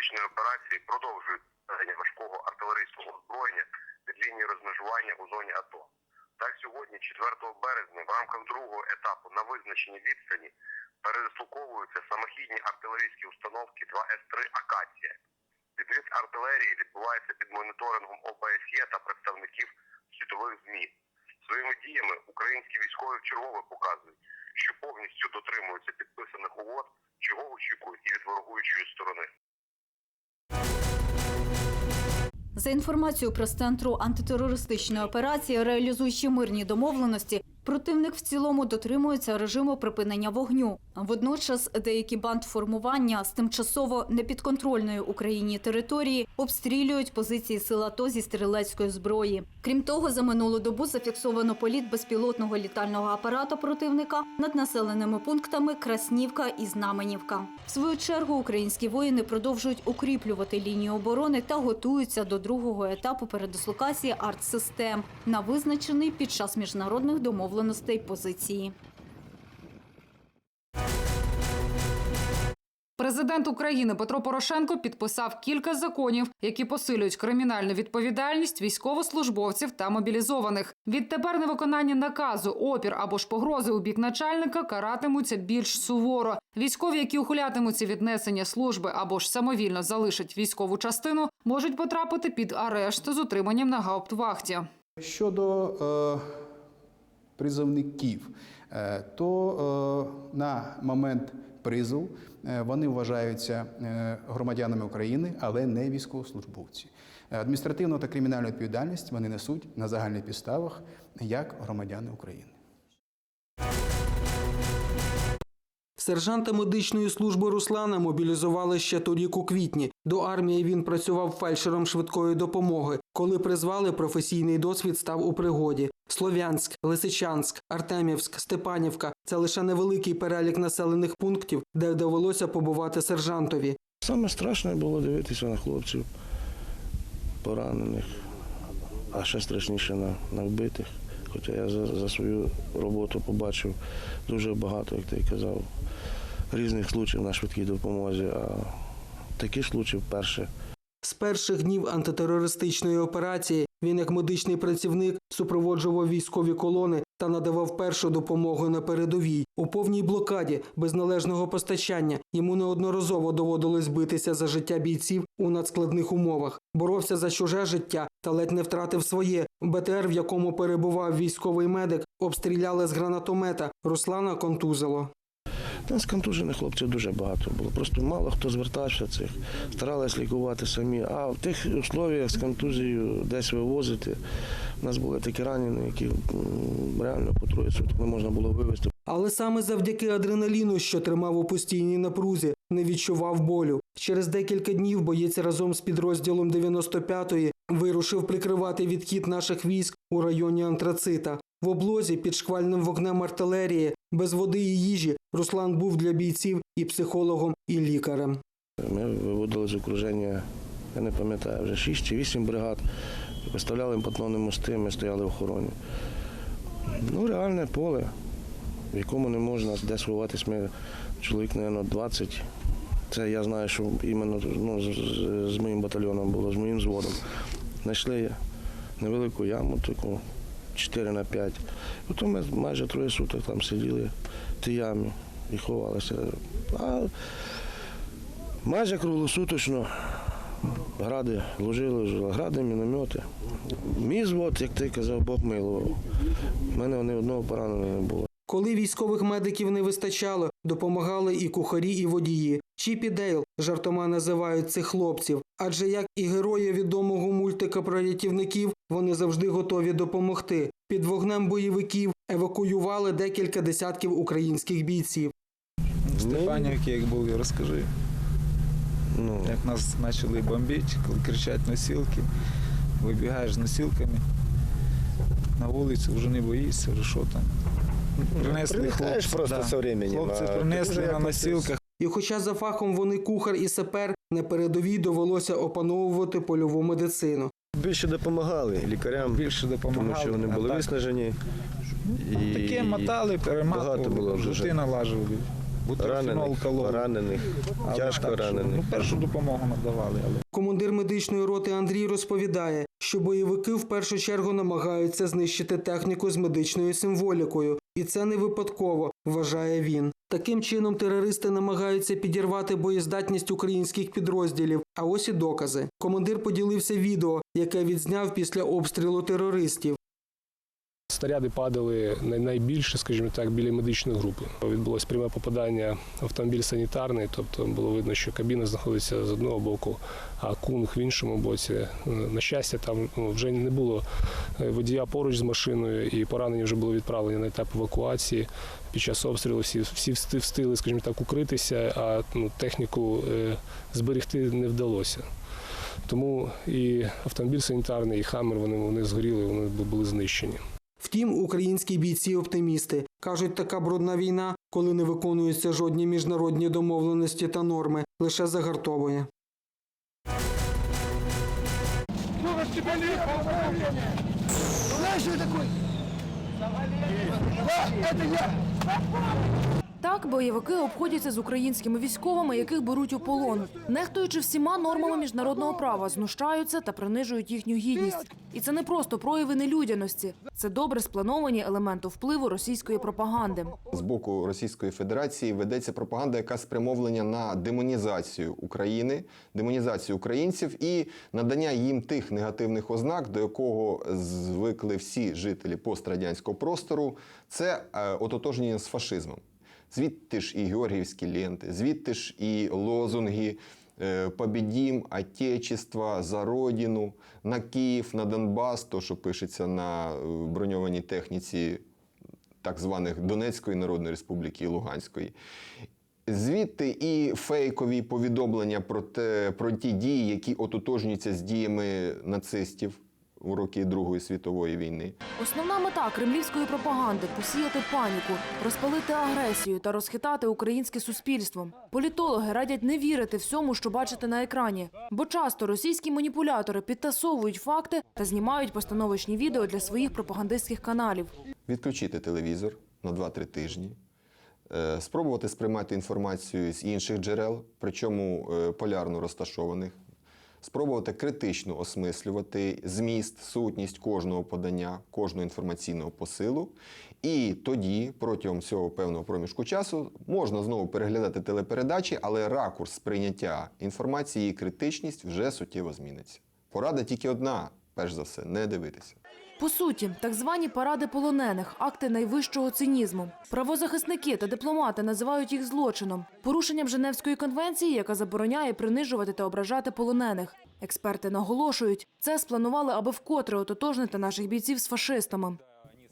антитерористичної операції продовжують важкого артилерійського озброєння від лінії розмежування у зоні АТО. Так, сьогодні, 4 березня, в рамках другого етапу на визначеній відстані передислоковуються самохідні артилерійські установки 2С3 Акація. Підвіз артилерії відбувається під моніторингом ОБСЄ та представників світових ЗМІ. Своїми діями українські військові вчергове показують, що повністю дотримуються підписаних угод, чого очікують і від ворогуючої сторони. За інформацією прес-центру антитерористичної операції, реалізуючи мирні домовленості, противник в цілому дотримується режиму припинення вогню. Водночас деякі бандформування з тимчасово непідконтрольної Україні території обстрілюють позиції сил АТО зі стрілецької зброї. Крім того, за минулу добу зафіксовано політ безпілотного літального апарата противника над населеними пунктами Краснівка і Знаменівка. В свою чергу українські воїни продовжують укріплювати лінію оборони та готуються до другого етапу передислокації артсистем на визначений під час міжнародних домовленостей позиції. Президент України Петро Порошенко підписав кілька законів, які посилюють кримінальну відповідальність військовослужбовців та мобілізованих. Відтепер невиконання наказу, опір або ж погрози у бік начальника каратимуться більш суворо. Військові, які ухилятимуться від несення служби або ж самовільно залишать військову частину, можуть потрапити під арешт з утриманням на гауптвахті. Щодо е, призовників, е, то е, на момент призову е, вони вважаються громадянами України, але не військовослужбовці. Адміністративну та кримінальну відповідальність вони несуть на загальних підставах як громадяни України. Сержанта медичної служби Руслана мобілізували ще торік у квітні. До армії він працював фельдшером швидкої допомоги. Коли призвали, професійний досвід став у пригоді. Слов'янськ, Лисичанськ, Артемівськ, Степанівка це лише невеликий перелік населених пунктів, де довелося побувати сержантові. Саме страшне було дивитися на хлопців поранених, а ще страшніше на, на вбитих. Хоча я за, за свою роботу побачив дуже багато, як ти казав, різних случаїв на швидкій допомозі, а такі случаї вперше. З перших днів антитерористичної операції він, як медичний працівник, супроводжував військові колони та надавав першу допомогу на передовій. У повній блокаді без належного постачання йому неодноразово доводилось битися за життя бійців у надскладних умовах. Боровся за чуже життя та ледь не втратив своє. БТР, в якому перебував військовий медик, обстріляли з гранатомета. Руслана контузило. Та з контужених хлопців дуже багато було. Просто мало хто звертався цих, старались лікувати самі. А в тих условіях з контузією десь вивозити. У нас були такі ранені, які реально по троє суток можна було вивезти. Але саме завдяки адреналіну, що тримав у постійній напрузі, не відчував болю. Через декілька днів боєць разом з підрозділом 95-ї вирушив прикривати відхід наших військ у районі Антрацита. В облозі під шквальним вогнем артилерії, без води і їжі, Руслан був для бійців і психологом, і лікарем. Ми виводили з окруження, я не пам'ятаю, вже 6 чи 8 бригад. Виставляли патрони мости, ми стояли в охороні. Ну, реальне поле, в якому не можна десь ховатись. Ми чоловік, мабуть, 20. Це я знаю, що іменно ну, з, з- з моїм батальйоном було, з моїм зводом. Знайшли невелику яму, таку 4 на 5. Потім ми майже троє суток там сиділи в тій і ховалися. А майже круглосуточно гради вложили, гради, міномети. Мій звод, як ти казав, Бог милував. У мене ні одного пораненого не було. Коли військових медиків не вистачало, допомагали і кухарі, і водії. Чіп і Дейл жартома називають цих хлопців, адже як і герої відомого мультика про рятівників, вони завжди готові допомогти. Під вогнем бойовиків евакуювали декілька десятків українських бійців. Степанівки, як був, я розкажи. Ну, Як нас почали бомбити, коли кричать носілки, вибігаєш з носілками на вулицю, вже не боїшся, вже що там. Принесли хлопці, просто со временем, Хлопці а принесли на носилках. носілках. І хоча за фахом вони кухар і сапер, на передовій довелося опановувати польову медицину. Більше допомагали лікарям, Більше допомагали. тому що вони були так, виснажені. І Таке мотали, багато було перематували, вже. жути налажували. Ранених, Але тяжко так, що, ранених. Ну, першу допомогу надавали, але Командир медичної роти Андрій розповідає, що бойовики в першу чергу намагаються знищити техніку з медичною символікою, і це не випадково, вважає він. Таким чином терористи намагаються підірвати боєздатність українських підрозділів. А ось і докази. Командир поділився відео, яке відзняв після обстрілу терористів. Снаряди падали найбільше, скажімо так, біля медичної групи. Відбулось пряме попадання в автомобіль санітарний, тобто було видно, що кабіна знаходиться з одного боку, а кунг в іншому боці. Е, На щастя, там ну, вже не було е, водія поруч з машиною, і поранені вже були відправлені на етап евакуації. Під час обстрілу всі, всі встигли, скажімо так, укритися, а ну, техніку е, зберегти не вдалося. Тому і автомобіль санітарний, і хамер вони, вони згоріли, вони були знищені. Втім, українські бійці оптимісти кажуть, така брудна війна, коли не виконуються жодні міжнародні домовленості та норми, лише загартовує. Так бойовики обходяться з українськими військовими, яких беруть у полон, нехтуючи всіма нормами міжнародного права, знущаються та принижують їхню гідність. І це не просто прояви нелюдяності, це добре сплановані елементи впливу російської пропаганди. з боку Російської Федерації ведеться пропаганда, яка спрямовлена на демонізацію України, демонізацію українців і надання їм тих негативних ознак, до якого звикли всі жителі пострадянського простору. Це е, ототожнення з фашизмом. Звідти ж і георгіївські ленти, звідти ж і лозунги. е, Побідім, Отечество, за Родину, на Київ, на Донбас, то, що пишеться на е, броньованій техніці так званих Донецької Народної Республіки і Луганської. Звідти і фейкові повідомлення про, те, про ті дії, які ототожнюються з діями нацистів у роки Другої світової війни. Основна мета кремлівської пропаганди посіяти паніку, розпалити агресію та розхитати українське суспільство. Політологи радять не вірити всьому, що бачите на екрані, бо часто російські маніпулятори підтасовують факти та знімають постановочні відео для своїх пропагандистських каналів. Відключити телевізор на 2-3 тижні, е, спробувати сприймати інформацію з інших джерел, причому е, полярно розташованих, спробувати критично осмислювати зміст, сутність кожного подання, кожного інформаційного посилу. І тоді, протягом цього певного проміжку часу, можна знову переглядати телепередачі, але ракурс сприйняття інформації і критичність вже суттєво зміниться. Порада тільки одна: перш за все, не дивитися. По суті, так звані паради полонених, акти найвищого цинізму. Правозахисники та дипломати називають їх злочином, порушенням Женевської конвенції, яка забороняє принижувати та ображати полонених. Експерти наголошують, це спланували, аби вкотре ототожнити наших бійців з фашистами.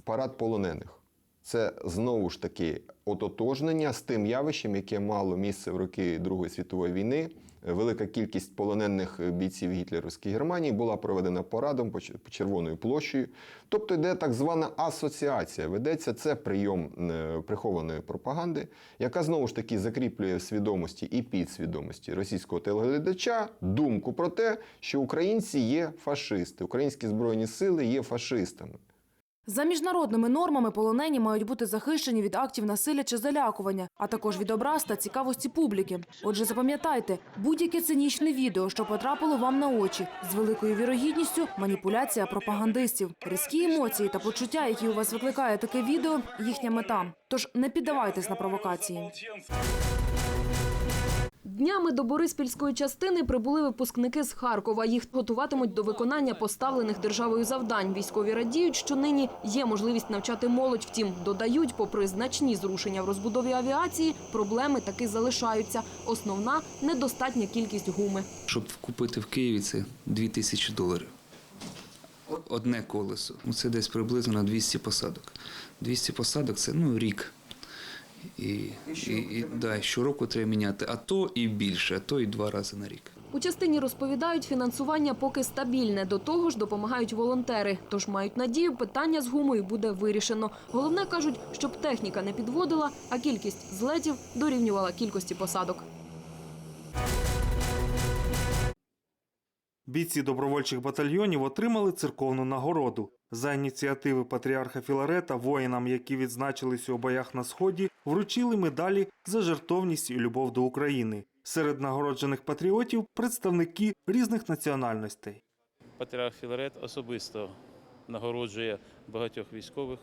парад полонених. Це знову ж таки ототожнення з тим явищем, яке мало місце в роки Другої світової війни. Велика кількість полонених бійців гітлерівської Германії була проведена парадом по Червоною площею. Тобто йде так звана асоціація. Ведеться це прийом е, прихованої пропаганди, яка знову ж таки закріплює в свідомості і підсвідомості російського телеглядача думку про те, що українці є фашисти, українські збройні сили є фашистами. За міжнародними нормами полонені мають бути захищені від актів насилля чи залякування, а також від образ та цікавості публіки. Отже, запам'ятайте, будь-яке цинічне відео, що потрапило вам на очі, з великою вірогідністю маніпуляція пропагандистів. Різкі емоції та почуття, які у вас викликає таке відео, їхня мета. Тож не піддавайтесь на провокації. Днями до Бориспільської частини прибули випускники з Харкова. Їх готуватимуть до виконання поставлених державою завдань. Військові радіють, що нині є можливість навчати молодь. Втім, додають, попри значні зрушення в розбудові авіації, проблеми таки залишаються. Основна недостатня кількість гуми. Щоб купити в Києві це 2 тисячі доларів. Одне колесо. Ну, Це десь приблизно на 200 посадок. 200 посадок це ну, рік. І, і, і, да, щороку треба міняти, а то і більше, а то і два рази на рік. У частині розповідають, фінансування поки стабільне. До того ж допомагають волонтери. Тож мають надію, питання з гумою буде вирішено. Головне кажуть, щоб техніка не підводила, а кількість злетів дорівнювала кількості посадок. Бійці добровольчих батальйонів отримали церковну нагороду. За ініціативи патріарха Філарета воїнам, які відзначились у боях на сході, вручили медалі за жертовність і любов до України. Серед нагороджених патріотів представники різних національностей. Патріарх Філарет особисто нагороджує багатьох військових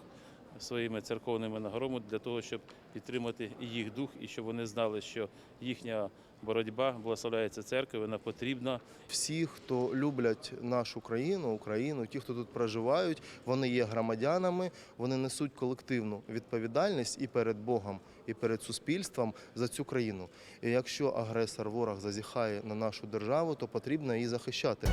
своїми церковними нагородами для того, щоб підтримати їх дух і щоб вони знали, що їхня боротьба благословляється церкви, вона потрібна. Всі, хто люблять нашу країну, Україну, ті, хто тут проживають, вони є громадянами, вони несуть колективну відповідальність і перед Богом, і перед суспільством за цю країну. І якщо агресор, ворог зазіхає на нашу державу, то потрібно її захищати.